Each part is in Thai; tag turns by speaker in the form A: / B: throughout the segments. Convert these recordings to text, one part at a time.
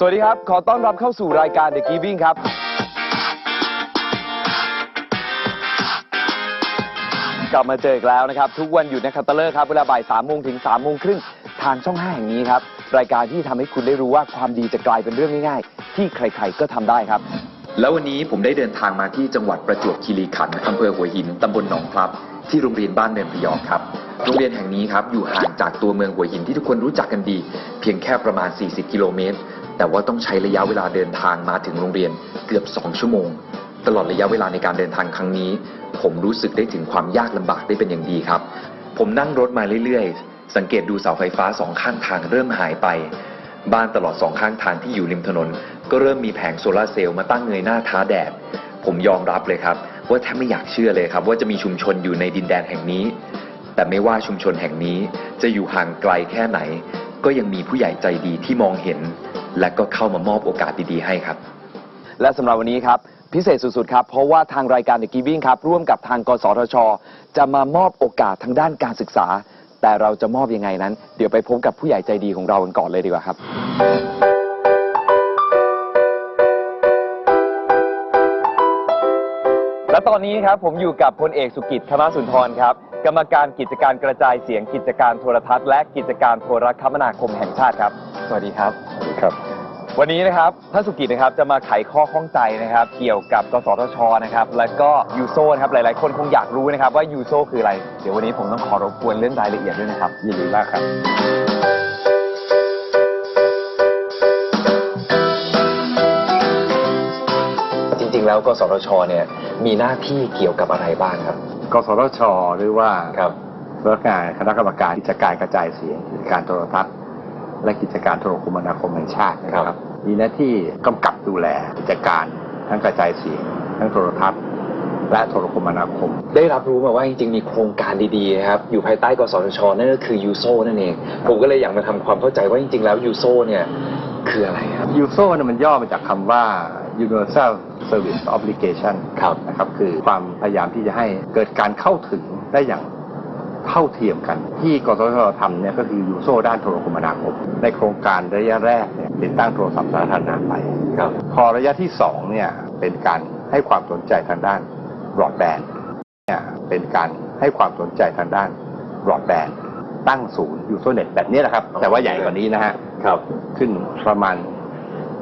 A: สวัสดีครับ ขอต้อนรับเข้าสู่รายการ The Giving ครับ กลับมาเจออีกแล้วนะครับ ทุกวันหยุดนะครับตะเลิกครับ เวลาบ่าย3โมงถึง3โมงครึ่งทางช่อง 5 แห่งนี้ครับ รายการที่ทำให้คุณได้รู้ว่าความดีจะกลายเป็นเรื่องง่ายๆ ที่ใครๆก็ทำได้ครับ
B: แล้ววันนี้ผมได้เดินทางมาที่จังหวัดประจวบคีรีขันธ์อำเภอหัวหิน ตำบลหนองพลับ ที่โรงเรียนบ้านเนินพยอมครับ โรงเรียนแห่งนี้ครับอยู่ห่างจากตัวเมืองหัวหินที่ทุกคนรู้จักกันดี เพียงแค่ประมาณ 40 กิโลเมตร แต่ว่าต้องใช้ระยะเวลาเดินทางมาถึงโรงเรียนเกือบ 2 ชั่วโมง ตลอดระยะเวลาในการเดินทางครั้งนี้ ผมรู้สึกได้ถึงความยากลำบากได้เป็นอย่างดีครับ ผมนั่งรถมาเรื่อยๆ สังเกตดูเสาไฟฟ้าสองข้างทางเริ่มหายไป บ้านตลอดสองข้างทางที่อยู่ริมถนน ก็เริ่มมีแผงโซลาร์เซลล์มาตั้งเงยหน้าท้าแดด ผมยอมรับเลยครับ ว่าแทบไม่อยากเชื่อเลยครับ ว่าจะมีชุมชนอยู่ในดินแดนแห่งนี้ แต่ไม่ว่าชุมชนแห่งนี้จะอยู่ห่างไกลแค่ไหน ก็ยังมีผู้ใหญ่ใจดีที่มองเห็น และก็เข้ามามอบโอกาสดีๆให้ครับ
A: และสำหรับวันนี้ครับ พิเศษสุดๆครับ เพราะว่าทางรายการ The Giving ครับ ร่วมกับทางกสทช จะมามอบโอกาสทางด้านการศึกษา แต่เราจะมอบยังไงนั้น เดี๋ยวไปพบกับผู้ใหญ่ใจดีของเรากันก่อนเลยดีกว่าครับ และตอนนี้ครับผมอยู่กับพลเอกสุกิจธรรมสุนทรครับ กรรมการกิจการกระจายเสียงกิจการโทรทัศน์และกิจการโทรคมนาคมแห่งชาติครับ สวัสดีครับ
C: ครับ
A: วันนี้นะครับท่านสุกิจนะครับจะมาไขข้อข้องใจนะครับ เกี่ยวกับกสทชนะครับ แล้วก็ยูโซนะครับหลาย ๆ คนคงอยากรู้นะครับว่ายูโซคืออะไร เดี๋ยววันนี้ผมต้องขอรบกวนเรื่องรายละเอียดด้วยนะครับ
C: ยินดีมากครับ
A: จริง ๆ แล้วกสทชเนี่ยมีหน้าที่เกี่ยวกับอะไรบ้างครับ
C: กสทชหรือว่า
A: ครับ
C: สำนักงานคณะกรรมการกิจการกระจายเสียงกิจการโทรทัศน์และกิจการโทรคมนาคมแห่งชาตินะค
A: ครั
C: รับ
A: บ
C: มีหน้าที่กำกับดูแลกิจการทั้งกระจายเสียงทั้งโทรทัศน์ และโทรคมนาคม
A: ได้รับรู้มาว่าจริงๆ มีโครงการดีๆนะครับ อยู่ภายใต้กสทชนั่นก็คือยูโซนั่นเอง ผมก็เลยอยากมาทำความเข้าใจว่าจริงๆ แล้วยูโซเนี่ยคืออะไรครับ
C: ยูโซเนี่ยมันย่อมาจากคำว่า Universal Service Obligation
A: ครับ
C: นะครับคือความพยายามที่จะให้เกิดการเข้าถึงได้อย่าง เท่าเทียมกัน ที่กสทชทำเนี่ยก็คือยูโซด้านโทรคมนาคม ในโครงการระยะแรกเนี่ยติดตั้งโทรศัพท์สาธารณะไป
A: ครับ
C: พอระยะที่สองเนี่ยเป็นการให้ความสนใจทางด้านบรอดแบนด์เนี่ยเป็นการให้ความสนใจทางด้านบรอดแบนด์ตั้งศูนย์ยูโซเน็ตแบบนี้แหละครับ แต่ว่าใหญ่กว่านี้นะฮะ
A: ครับ
C: ขึ้นประมาณ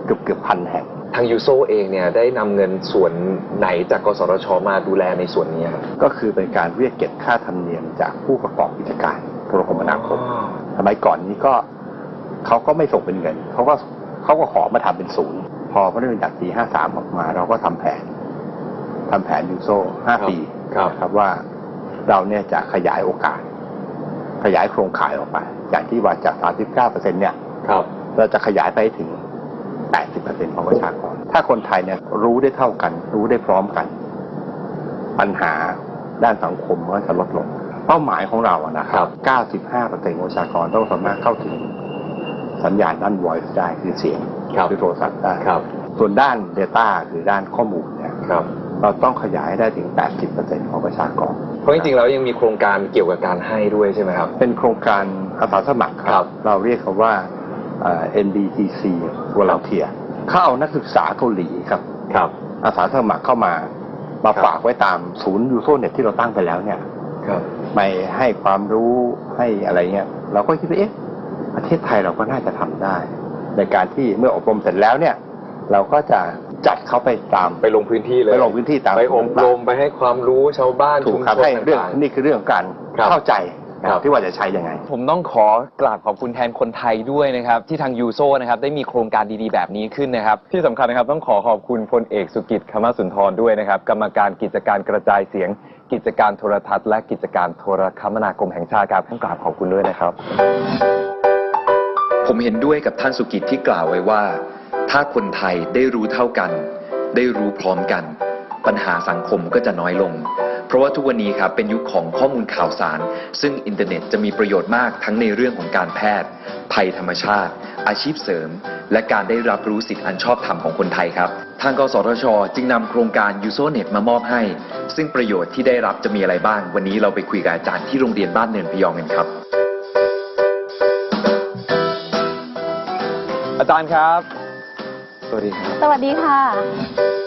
C: เกือบเกือบพันแห่ง
A: ทางยูโซเองเนี่ยได้นำเงินส่วนไหนจากกสทชมาดูแลในส่วนนี้ครับ
C: ก็คือเป็นการเรียกเก็บค่าธรรมเนียมจากผู้ประกอบกิจการโทรคมนาคม สมัยก่อนนี้ก็เขาก็ไม่ส่งเป็นเงินเขาก็เขาก็ขอมาทำเป็นศูนย์ พอพระราชบัญญัติปีห้าสามออกมา เราก็ทำแผนทำแผนยูโซห้า
A: ครับ
C: ปี
A: ครับ
C: นะครับว่าเราเนี่ยจะขยายโอกาส ขยายโครงข่ายออกไป อย่างที่ว่าจาก39เปอร์เซ็นเนี่ย
A: ครับ
C: เราจะขยายไปให้ถึง 80%ของประชากร ถ้าคนไทยเนี่ยรู้ได้เท่ากัน รู้ได้พร้อมกัน ปัญหาด้านสังคมก็จะลดลง เป้าหมายของเราอะนะครับ 95%ของประชากรต้องสามารถเข้าถึงสัญญาณด้าน voice ได้คือเสียง
A: ครับ
C: คือโทรศัพท์ได้
A: ครับ
C: ส่วนด้าน Data คือด้านข้อมูลเนี่ย
A: ครับ
C: เราต้องขยายให้ได้ถึง 80%ของประชากร
A: เพราะจริงๆแล้วยังมีโครงการเกี่ยวกับการให้ด้วยใช่ไหมครับ
C: เป็นโครงการอาสาสมัครค
A: ครั
C: รับบเราเรียกเขาว่า เอ่อ NBTC Volunteer เขาเอานักศึกษาเกาหลีครับ
A: ครับ
C: อาสาสมัครเข้ามามา
A: ครับ
C: ฝากไว้ตามศูนย์ยูโซเน็ตที่เราตั้งไปแล้วเนี่ย
A: ครับ
C: ไม่ให้ความรู้ให้อะไรเงี้ยเราก็คิดว่าเอ๊ะประเทศไทยเราก็น่าจะทำได้ ในการที่เมื่ออบรมเสร็จแล้วเนี่ย เราก็จะจัดเขาไปตาม
A: ไปลงพื้นที่เลย
C: ไปลงพื้นที่ตาม
A: ไปอบรมไปให้ความรู้ชาวบ้าน
C: ถู
A: ชุ
C: ก
A: ม
C: ครับ
A: ชน
C: ให้เรื่อง
A: ต่างๆ
C: นี่คือเรื่องของการ
A: ครับ
C: เข้าใจ
A: ครับ
C: ที่ว่าจะใช้ยังไง
A: ผมต้องขอกราบขอบคุณแทนคนไทยด้วยนะครับ ที่ทางยูโซนะครับได้มีโครงการดีๆ แบบนี้ขึ้นนะครับ ที่สำคัญนะครับต้องขอขอบคุณพลเอกสุกิจคมสุนทรด้วยนะครับ กรรมการกิจการกระจายเสียง กิจการโทรทัศน์ และกิจการโทรคมนาคมแห่งชาติครับต้องกราบขอบคุณด้วยนะครับ
B: ผมเห็นด้วยกับท่านสุกิจที่กล่าวไว้ว่า ถ้าคนไทยได้รู้เท่ากัน ได้รู้พร้อมกัน ปัญหาสังคมก็จะน้อยลง เพราะว่าทุกวันนี้ครับเป็นยุคของข้อมูลข่าวสาร ซึ่งอินเทอร์เน็ตจะมีประโยชน์มากทั้งในเรื่องของการแพทย์ ภัยธรรมชาติ อาชีพเสริม และการได้รับรู้สิทธิอันชอบธรรมของคนไทยครับ ทางกสทช จึงนำโครงการ u s o n e t มามอบให้ ซึ่งประโยชน์ที่ได้รับจะมีอะไรบ้าง วันนี้เราไปคุยกับอาจารย์ที่โรงเรียนบ้านเนินพยองกันครับ
A: อาจารย์ครับ สวัสดีครับ
D: สวัสดีค่ะ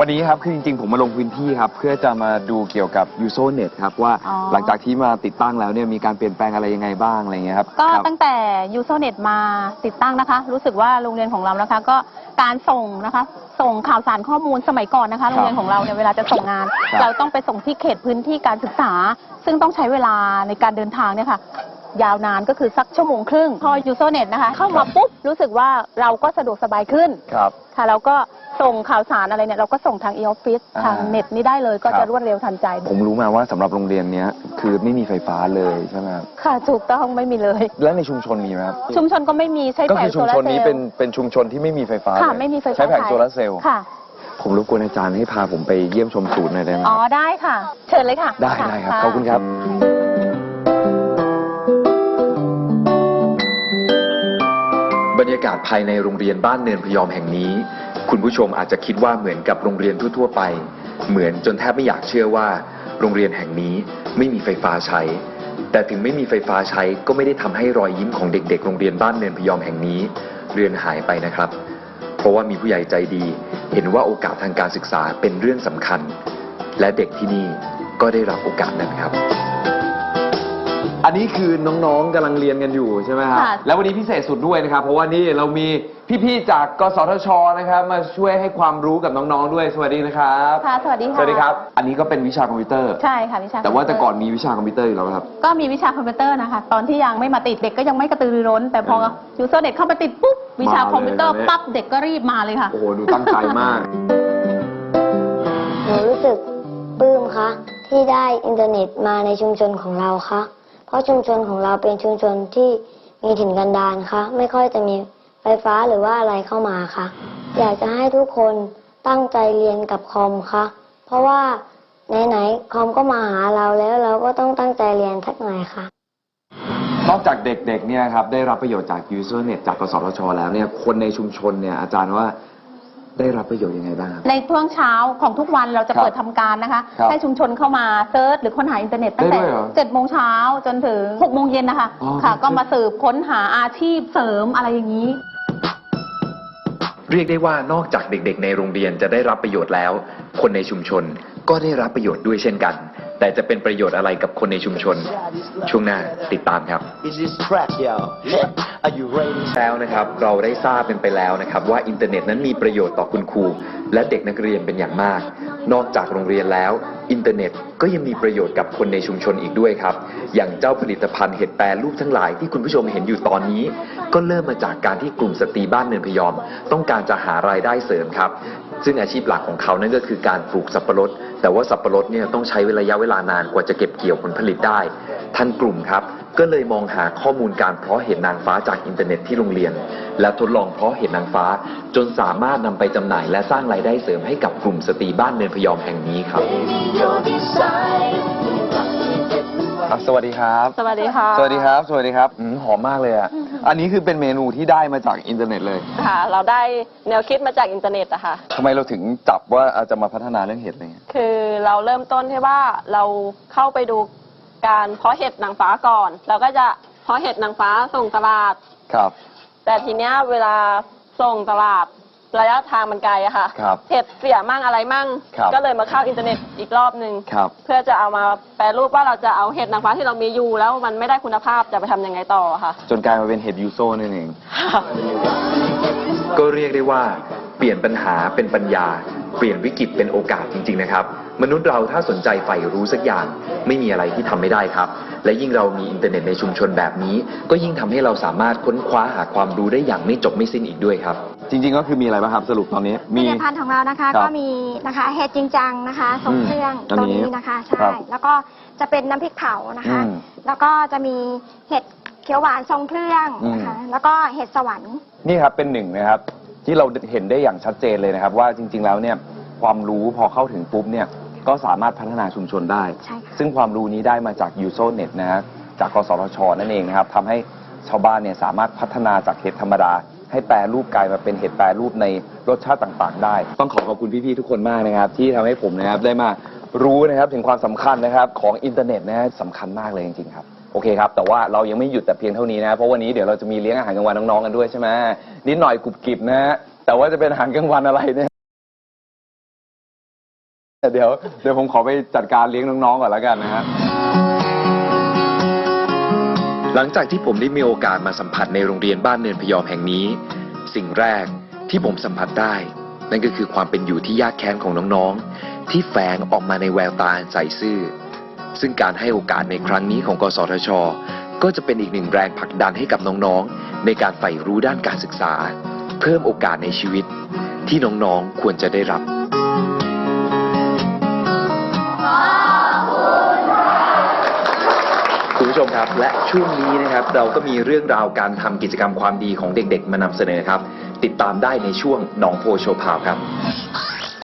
A: วันนี้ครับคือจริงๆ ผมมาลงพื้นที่ครับ เพื่อจะมาดูเกี่ยวกับ u s o n e t ครับ ว่า
D: อ๋อ
A: หลังจากที่มาติดตั้งแล้วเนี่ยมีการเปลี่ยนแปลงอะไรยังไงบ้างอะไรเงี้ยครับ
D: ก็
A: ครับ
D: ตั้งแต่ u s o n e t มาติดตั้งนะคะ รู้สึกว่าโรงเรียนของเรานะคะ ก็การส่งนะคะ ส่งข่าวสารข้อมูลสมัยก่อนนะคะ โรงเรียนของเราเนี่ยเวลาจะส่งงาน
A: ครับ
D: เราต้องไปส่งที่เขตพื้นที่การศึกษา ซึ่งต้องใช้เวลาในการเดินทางเนี่ยค่ะ ยาวนานก็คือสักชั่วโมงครึ่งพอ u s o n e t นะคะ เข้ามาปุ๊บรู้สึกว่าเราก็สะดวกสบายขึ้น
A: ครับ
D: ค่ะแล้วก็ ส่งข่าวสารอะไรเนี่ยเราก็ส่งทาง e-office
A: อ่า
D: ทางเน็ตนี่ได้เลยก็
A: ครั
D: จะ
A: บ
D: รวดเร็วทันใจ
A: ผมรู้มาว่าสำหรับโรงเรียนเนี้ยคือไม่มีไฟฟ้าเลยใช่ไหมครับ
D: ค่ะถูกต้องไม่มีเลย
A: แล้วในชุมชนมีไหมครับ
D: ชุมชนก็ไม่มีใช้
A: ก็
D: แผ
A: คื
D: ง
A: อ
D: โซ
A: ชุม
D: ลา
A: ช
D: ร์
A: น
D: เซล
A: นี้
D: ล์
A: เป็นเป็นชุมชนที่ไม่มีไฟฟ้า
D: ค่ะ
A: เลย
D: ไม่มีไฟฟ้า
A: ใช้แผง
D: ใช้
A: โซลาร์เซลล์
D: ค่ะ
A: ผมรบกวนอาจารย์ให้พาผมไปเยี่ยมชมศูนย์หน่อยได้ไหม
D: อ๋อได้ค่ะ เชิญเลยค่ะ
A: ได้ะได้ครับะขอบคุณครับ
B: บรรยากาศภายในโรงเรียนบ้านเนินพยอมแห่งนี้ คุณผู้ชมอาจจะคิดว่าเหมือนกับโรงเรียนทั่ว ๆ ไป เหมือนจนแทบไม่อยากเชื่อว่า โรงเรียนแห่งนี้ไม่มีไฟฟ้าใช้ แต่ถึงไม่มีไฟฟ้าใช้ก็ไม่ได้ทำให้รอยยิ้มของเด็ก ๆ โรงเรียนบ้านเนินพยอมแห่งนี้เรือนหายไปนะครับ เพราะว่ามีผู้ใหญ่ใจดี เห็นว่าโอกาสทางการศึกษาเป็นเรื่องสำคัญ และเด็กที่นี่ก็ได้รับโอกาสนั้นครับ
A: อันนี้คือน้องๆกำลังเรียนกันอยู่ใช่ไหมครับ
D: ค่ะ
A: แล้ววันนี้พิเศษสุดด้วยนะครับ เพราะว่านี่เรามีพี่ๆจากกสทชนะครับ มาช่วยให้ความรู้กับน้องๆด้วย สวัสดีนะครับ
D: ค่ะ สวัสดีค่ะ
A: สวัสดีครับ อันนี้ก็เป็นวิชาคอมพิวเตอร์
D: ใช่ค่ะวิชา
A: แต่ว่าแต่
D: คมพิวเก่
A: อนมีวิชาคอมพิวเตอร์อยู่แล้วครับ
D: ก็มีวิชาคอมพิวเตอร์นะคะ ตอนที่ยังไม่มาติดเด็กก็ยังไม่กระตือรือร้น แต่พอ
A: เออ
D: ยูเซอร์เน็ตเข้ามาติดปุ๊บวิชา
A: มาเลย
D: คอมพิวเตอร์
A: ตอนนี้
D: ปั๊บเด็กก็รีบมาเลยค่ะ
A: โอ้โหดูตั้งใจมาก
E: หนูรู้สึกปลื้มคะที่ได้อินเทอร์เน็ตมาในชุมชนของเราคะ เพราะชุมชนของเราเป็นชุมชนที่มีถิ่นกันดารคะไม่ค่อยจะมีไฟฟ้าหรือว่าอะไรเข้ามาคะอยากจะให้ทุกคนตั้งใจเรียนกับคอมคะเพราะว่าไหนๆคอมก็มาหาเราแล้วเราก็ต้องตั้งใจเรียนสักหน่อยค่ะ
A: นอกจากเด็กๆเนี่ยครับได้รับประโยชน์จาก UserNet จากกสทช แล้วเนี่ยคนในชุมชนเนี่ยอาจารย์ว่า ได้รับประโยชน์ยังไงบ้างครับ
D: ในช่วงเช้าของทุกวันเราจะ
A: ครับ
D: เปิดทำการนะคะ
A: ครับ
D: ให้ชุมชนเข้ามาเซิร์ชหรือค้นหาอินเทอร์เน็ตตั้งแต่
A: ได้ด้วยเหรอ
D: เจ็ดโมงเช้าจนถึงหกโมงเย็นนะคะ
A: อ๋อ
D: ค่ะ
A: ครับ
D: ก็มาสืบค้นหาอาชีพเสริมอะไรอย่างนี้
B: เรียกได้ว่านอกจากเด็กๆ ในโรงเรียนจะได้รับประโยชน์แล้ว คนในชุมชนก็ได้รับประโยชน์ด้วยเช่นกัน แต่จะเป็นประโยชน์อะไรกับคนในชุมชน ช่วงหน้าติดตามครับ
F: Is this track, yo? Are you ready?
B: แล้วนะครับเราได้ทราบกันไปแล้วนะครับ ว่าอินเทอร์เน็ตนั้นมีประโยชน์ต่อคุณครู และเด็กนักเรียนเป็นอย่างมาก นอกจากโรงเรียนแล้ว อินเทอร์เน็ตก็ยังมีประโยชน์กับคนในชุมชนอีกด้วยครับ อย่างเจ้าผลิตภัณฑ์เห็ดแปรรูปทั้งหลายที่คุณผู้ชมเห็นอยู่ตอนนี้ ก็เริ่มมาจากการที่กลุ่มสตรีบ้านเนินพยอม ต้องการจะหารายได้เสริมครับ ซึ่งอาชีพหลักของเขานั่นก็คือการปลูกสับปะรด แต่ว่าสับปะรดเนี่ยต้องใช้ระยะเวลานานกว่าจะเก็บเกี่ยวผลผลิตได้ ท่านกลุ่มครับ ก็เลยมองหาข้อมูลการเพาะเห็ดนางฟ้าจากอินเทอร์เน็ตที่โรงเรียน และทดลองเพาะเห็ดนางฟ้า จนสามารถนำไปจำหน่ายและสร้างรายได้เสริมให้กับกลุ่มสตรีบ้านเนินพยอมแห่งนี้ครับ
A: อะสวัสดีครับ
D: สวัสดีค่ะ
A: สวัสดีครับ สวัสดีครับอืมหอมมากเลยอะ อันนี้คือเป็นเมนูที่ได้มาจากอินเทอร์เน็ตเลย
G: ค่ะ เราได้แนวคิดมาจากอินเทอร์เน็ตอะค่ะ
A: ทำไมเราถึงจับว่าอาจจะมาพัฒนาเรื่องเห็ดอะไรเงี้ย
G: คือเราเริ่มต้นที่ว่าเราเข้าไปดู การเพาะเห็ดนางฟ้าก่อน เราก็จะเพาะเห็ดนางฟ้าส่งตลาด
A: ครับ
G: แต่ทีเนี้ยเวลาส่งตลาดระยะทางมันไกลอะค่ะ
A: ครับ
G: เห็ดเสียมั่งอะไรมั่ง
A: ครับ
G: ก็เลยมาเข้าอินเทอร์เน็ตอีกรอบหนึ่ง
A: ครับ
G: เพื่อจะเอามาแปรรูปว่าเราจะเอาเห็ดนางฟ้าที่เรามีอยู่แล้วมันไม่ได้คุณภาพจะไปทำยังไงต่อค่ะ
A: จนกลายมาเป็นเห็ดยูโซนั่นเอง
B: ก็เรียกได้ว่า เปลี่ยนปัญหาเป็นปัญญา เปลี่ยนวิกฤตเป็นโอกาสจริง ๆ นะครับ มนุษย์เราถ้าสนใจใฝ่รู้สักอย่าง ไม่มีอะไรที่ทำไม่ได้ครับ และยิ่งเรามีอินเทอร์เน็ตในชุมชนแบบนี้ ก็ยิ่งทำให้เราสามารถค้นคว้าหาความรู้ได้อย่างไม่จบไม่สิ้นอีกด้วยครับ
A: จริง ๆ ก็คือมีอะไรบ้างครับสรุปตอนนี้
H: ผ
A: มี
H: ลิตภัณฑ์ของเรานะคะ
A: ครับ
H: ก็มีนะคะเห็ดจริงจังนะคะทรงเครื่อง
A: อัน
H: ตัว
A: นี้
H: นี้นะคะ
A: ครั
H: ใช่
A: บ
H: แล้วก็จะเป็นน้ำพริกเผานะคะ
A: อืม
H: แล้วก็จะมีเห็ดเขียวหวานทรงเครื่องนะคะแล้วก็เห็ดสวรรค์
A: นี่ครับเป็นหนึ่งนะครับ ที่เราเห็นได้อย่างชัดเจนเลยนะครับ ว่าจริง ๆ แล้วเนี่ยความรู้พอเข้าถึงปุ๊บเนี่ยก็สามารถพัฒนาชุมชนได้
H: ใช่ค่ะ
A: ซึ่งความรู้นี้ได้มาจาก u s o n e t นะฮะจากกสทชนั่นเองนะครับทำให้ชาวบ้านเนี่ยสามารถพัฒนาจากเห็ดธรรมดา ให้แปรรูปกลายมาเป็นเห็ดแปรรูปในรสชาติต่างๆ ได้ ต้องขอขอบคุณพี่ๆทุกคนมากนะครับ ที่ทำให้ผมนะครับได้มารู้นะครับถึงความสำคัญนะครับของอินเทอร์เน็ตนะฮะสำคัญมากเลยจริงๆครับ โอเคครับ แต่ว่าเรายังไม่หยุดแต่เพียงเท่านี้นะ เพราะวันนี้เดี๋ยวเราจะมีเลี้ยงอาหารกลางวันน้องๆกันด้วยใช่ไหมนิดหน่อยกรุบกริบนะฮะแต่ว่าจะเป็นอาหารกลางวันอะไรเนี่ยเดี๋ยวเดี๋ยวผมขอไปจัดการเลี้ยงน้องๆก่อนแล้วกันนะฮะ
B: หลังจากที่ผมได้มีโอกาสมาสัมผัสในโรงเรียนบ้านเนินพยอมแห่งนี้ สิ่งแรกที่ผมสัมผัสได้ นั่นก็คือความเป็นอยู่ที่ยากแค้นของน้องๆ ที่แฝงออกมาในแววตาอันใสซื่อ ซึ่งการให้โอกาสในครั้งนี้ของกสทช ก็จะเป็นอีกหนึ่งแรงผลักดันให้กับน้องๆ ในการใฝ่รู้ด้านการศึกษา เพิ่มโอกาสในชีวิต ที่น้องๆควรจะได้รับคุณผู้ชมครับและช่วงนี้นะครับเราก็มีเรื่องราวการทำกิจกรรมความดีของเด็กๆ มานำเสนอครับ ติดตามได้ในช่วงหนองโพโชพาวครับ